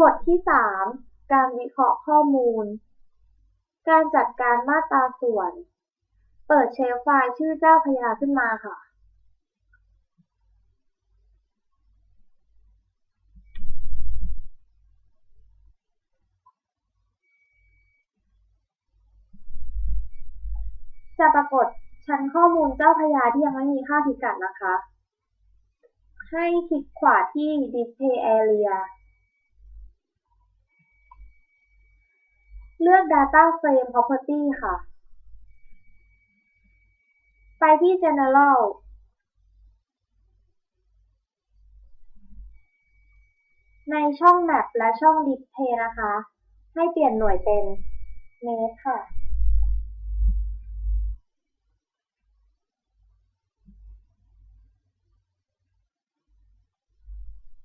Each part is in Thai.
บทที่สามการวิเคราะห์ข้อมูล การจัดการมาตราส่วน เปิดเชลฟ์ไฟล์ชื่อเจ้าพยาขึ้นมาค่ะ จะปรากฏชั้นข้อมูลเจ้าพยาที่ยังไม่มีค่าพิกัดนะคะ ให้คลิกขวาที่ Display Area เลือก Data Frame Property ค่ะ ไปที่ General ในช่อง Map และช่อง Display นะคะ ให้เปลี่ยนหน่วยเป็นเมตรค่ะ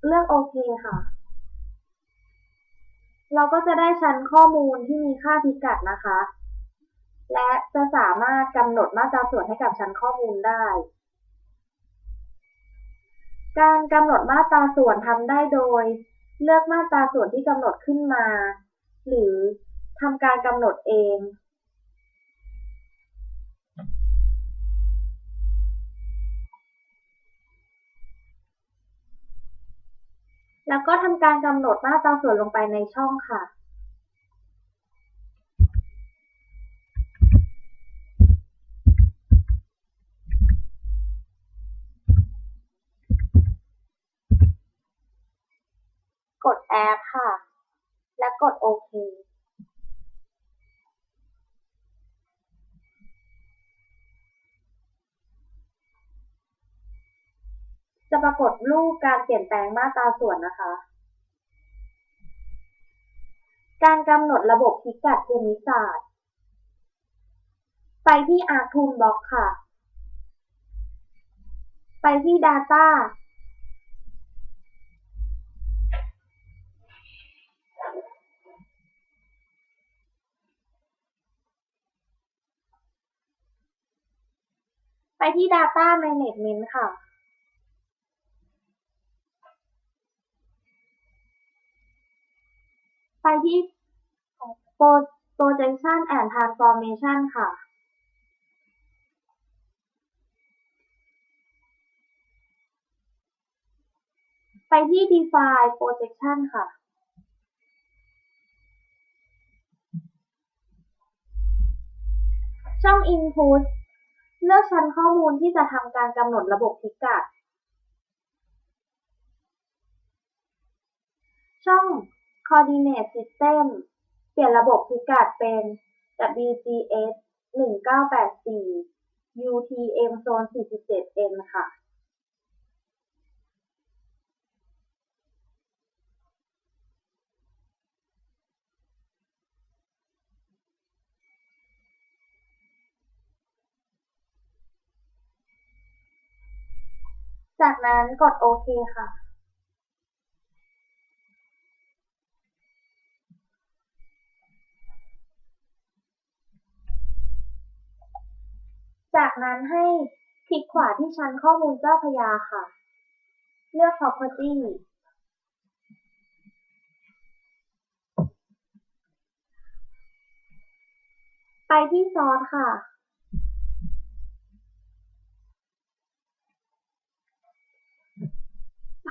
เลือกโอเคค่ะ เราก็จะได้ชั้นข้อมูลที่มีค่าพิกัดนะคะ และจะสามารถกำหนดมาตราส่วนให้กับชั้นข้อมูลได้ การกำหนดมาตราส่วนทำได้โดย เลือกมาตราส่วนที่กำหนดขึ้นมา หรือทำการกำหนดเอง แล้วก็ทำการกำหนดมาตราส่วนลงไปในช่องค่ะ กดแอปค่ะ และกดโอเค จะปรากฏรูปการเปลี่ยนแปลงมาตราส่วนนะคะ การกำหนดระบบพิกัดภูมิศาสตร์ ไปที่ Arc Toolbox ค่ะ ไปที่ Data ไปที่ Data Management ค่ะ ไป ที่ Projection and Transformation ค่ะ ไปที่ Define Projection ค่ะ ช่อง Input เลือกชั้นข้อมูลที่จะทำการกำหนดระบบพิกัด ช่อง Coordinate System เปลี่ยนระบบพิกัดเป็น WGS 1984 UTM Zone 47 N ค่ะจากนั้นกดโอเคค่ะ จากนั้นให้คลิกขวาที่ชั้นข้อมูลเจ้าพยาค่ะ เลือก Property ไปที่ Source ค่ะ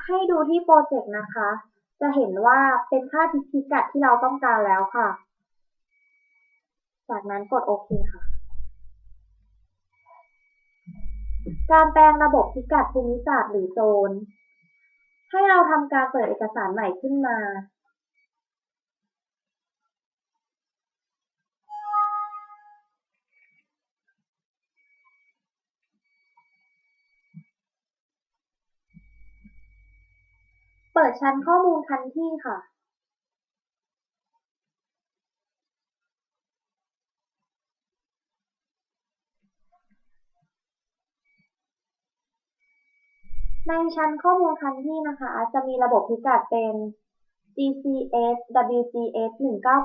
ให้ดูที่โปรเจกต์นะคะ จะเห็นว่าเป็นค่าพิกัดที่เราต้องการแล้วค่ะ จากนั้นกดโอเคค่ะ การแปลงระบบพิกัดภูมิศาสตร์หรือโซน ให้เราทำการเปิดเอกสารใหม่ขึ้นมา เปิดชั้นข้อมูลคันที่ค่ะ ในชั้นข้อมูลคันที่นะคะ จะมีระบบพิกัดเป็น GCS WGS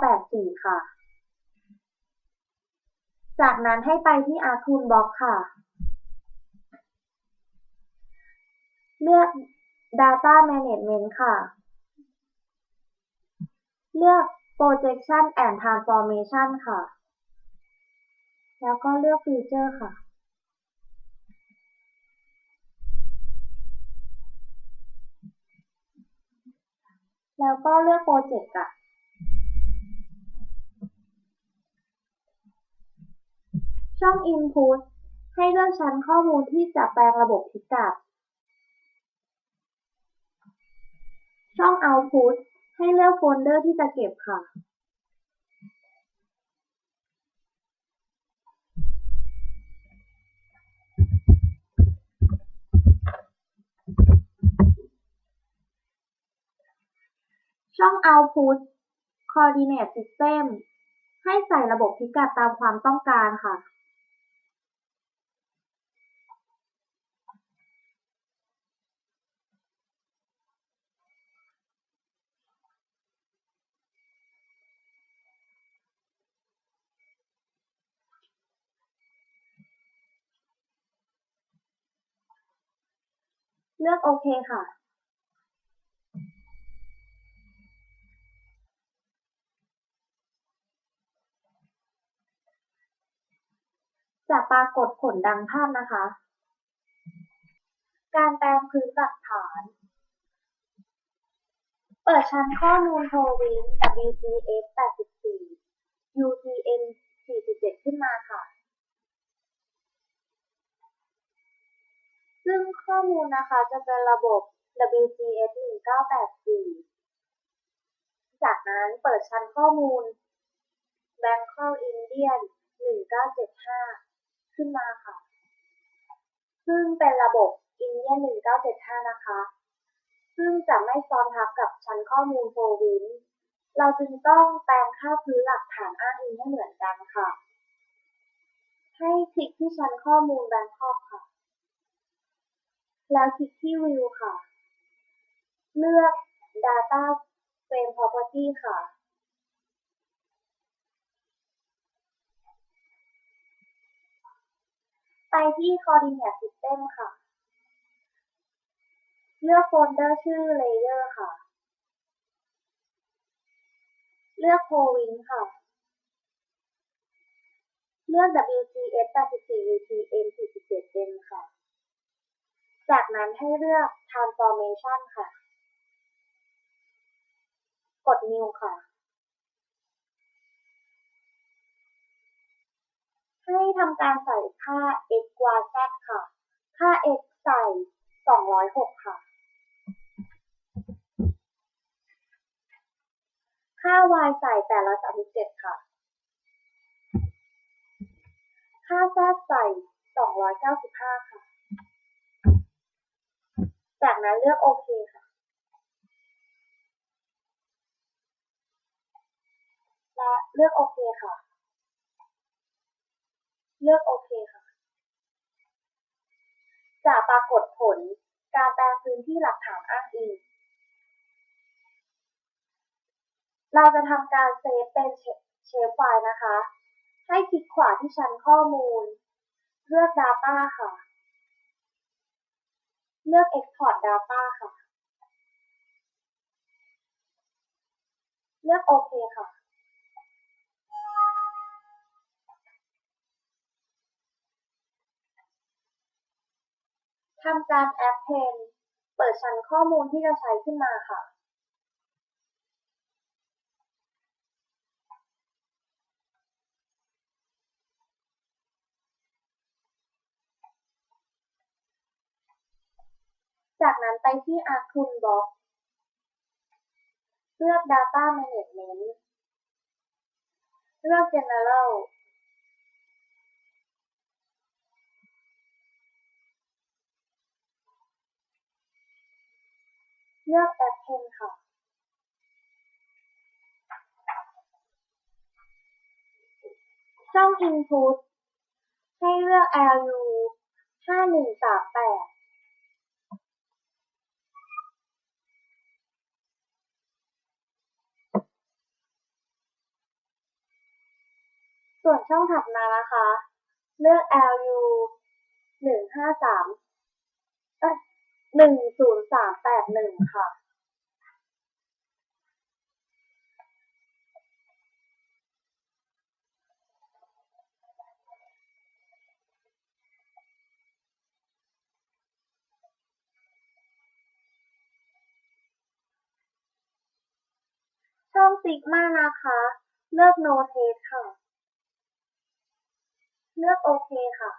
1984 ค่ะ จากนั้นให้ไปที่ Arc Toolbox ค่ะ เลือก Data Management ค่ะ เลือก projection and transformation ค่ะ แล้วก็เลือก feature ค่ะ แล้วก็เลือกโปรเจกต์อะช่อง input ให้เลือกชั้นข้อมูลที่จะแปลงระบบพิกัด ช่อง output ให้เลือกโฟลเดอร์ที่จะเก็บค่ะ ช่อง output coordinate system ให้ใส่ระบบพิกัดตามความต้องการค่ะ เลือกโอเคค่ะ ปรากฏผลดังภาพนะคะ การแปลงพื้นหลักฐาน เปิดชั้นข้อมูลโทวิน WCS 84 UTN 47 ขึ้นมาค่ะ ซึ่งข้อมูลนะคะจะเป็นระบบ WCS 1984 จากนั้นเปิดชั้นข้อมูล Bangkok Indian 1975 ขึ้นมาค่ะ ซึ่งเป็นระบบ Indian 1975 นะคะ ซึ่งจะไม่ซ้อนทับกับชั้นข้อมูลโฟวินเราจึงต้องแปลงค่าพื้นหลักฐานอ้างอิงให้เหมือนกันค่ะ ให้คลิกที่ชั้นข้อมูล Bangkok ค่ะ แล้วคลิกที่ View ค่ะ เลือก Data Frame Property ค่ะ ไปที่ Coordinate System ค่ะ เลือกโฟลเดอร์ชื่อ Layer ค่ะ เลือก Province ค่ะ เลือก WCS 84 UTM 47 N ค่ะ จากนั้นให้เลือก Transformation ค่ะ กด New ค่ะ ให้ทำการใส่ค่า x y z ค่ะ ค่า x ใส่ 206 ค่ะ ค่า y ใส่837 ค่ะ ค่า z ใส่ 295 ค่ะ จากนั้นเลือกโอเคค่ะและเลือกโอเคค่ะ เลือกโอเคค่ะ จะปรากฏผลการแปลพื้นที่หลักฐานอ้างอิง เราจะทำการเซฟเป็นเชฟไฟล์นะคะ ให้คลิกขวาที่ชั้นข้อมูล เลือก Data ค่ะ เลือก Export Data ค่ะ เลือกโอเคค่ะ ทำการ Append เปิดชั้นข้อมูลที่จะใช้ขึ้นมาค่ะ จากนั้นไปที่ Arctun Box เลือก Data Management เลือก General เลือก Append ค่ะช่อง Input ให้เลือก LU 5138ส่วนช่องถัดมานะคะ เลือก LU 153เอ้ย หนึ่งศูนย์สามแปดหนึ่งค่ะ ช่องติ๊กมากนะคะ เลือกโนเทสค่ะ เลือกโอเคค่ะ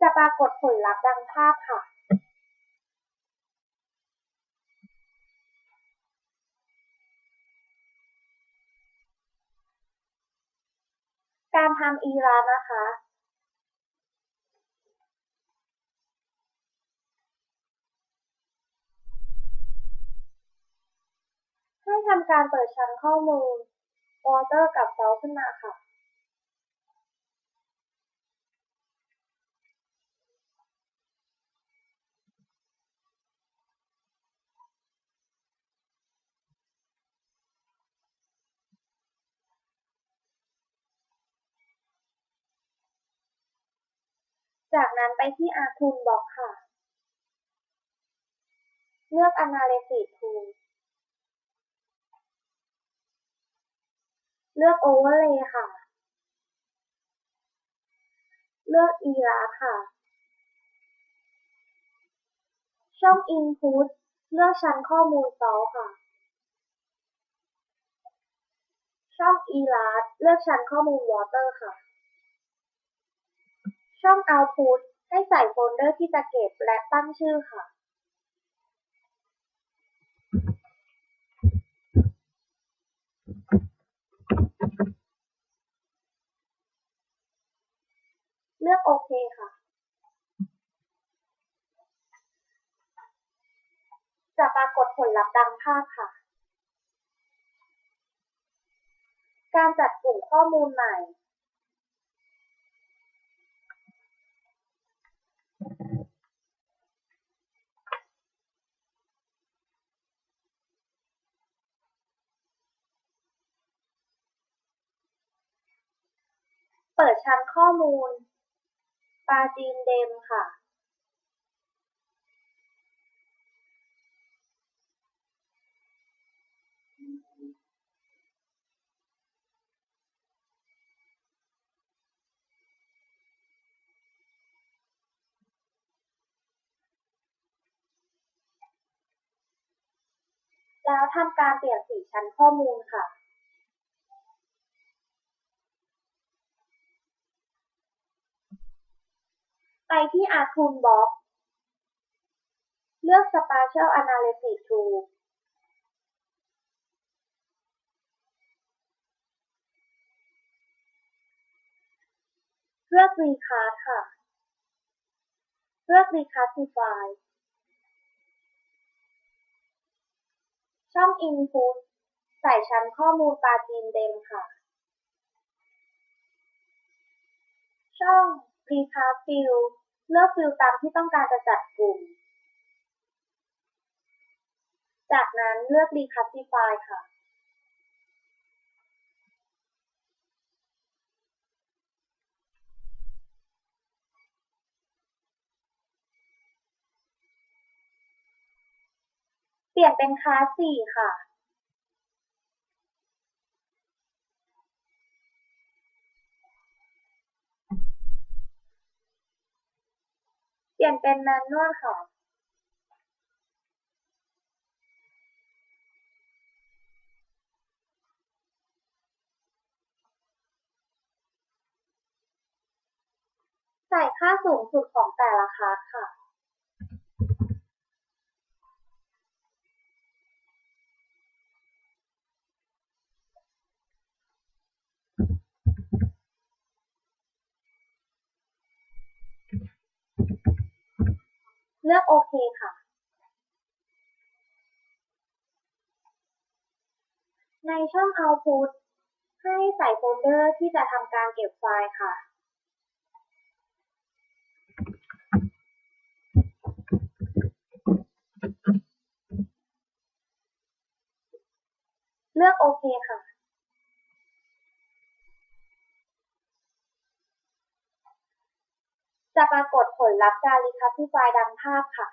จะปรากฏผลลัพธ์ดังภาพค่ะการทำอีรานะคะ ให้ทำการเปิดชั้นข้อมูล Water กับ Salt ขึ้นมาค่ะ จากนั้นไปที่ a r t o o l Box ค่ะ เลือก Analysis Tool เลือก Overlay ค่ะ เลือก ERA ค่ะ ช่อง Input เลือกชั้นข้อมูล Salt ค่ะ ช่อง e r a เลือกชั้นข้อมูล Water ค่ะ ช่อง Output ให้ใส่โฟลเดอร์ที่จะเก็บและตั้งชื่อค่ะเลือกโอเคค่ะ จะปรากฏผลลัพธ์ดังภาพค่ะ การจัดกลุ่มข้อมูลใหม่ เปิดชั้นข้อมูล ปาจีนเดมค่ะแล้วทำการเปลี่ยนสีชั้นข้อมูลค่ะ ไปที่ a r t o o l Box เลือก Spatial Analysis Tool เลือก Recast ค่ะ เลือก Recastify ช่อง Input ใส่ชั้นข้อมูลปาจีนเดมค่ะ ช่อง Recast Field เลือกฟิลตามที่ต้องการจะจัดกลุ่ม จากนั้นเลือก Recastify ค่ะ เปลี่ยนเป็นคลาส4ค่ะ เปลี่ยนเป็นแมนนวลค่ะใส่ค่าสูงสุดของแต่ละคลาสค่ะ ลือกโอเคค่ะในช่อง Output ให้ใส่โฟลเดอร์ที่จะทำการเก็บไฟล์ค่ะ เลือกโอเคค่ะ จะปรากฏผลลัพธ์การ Recastify ดังภาพค่ะ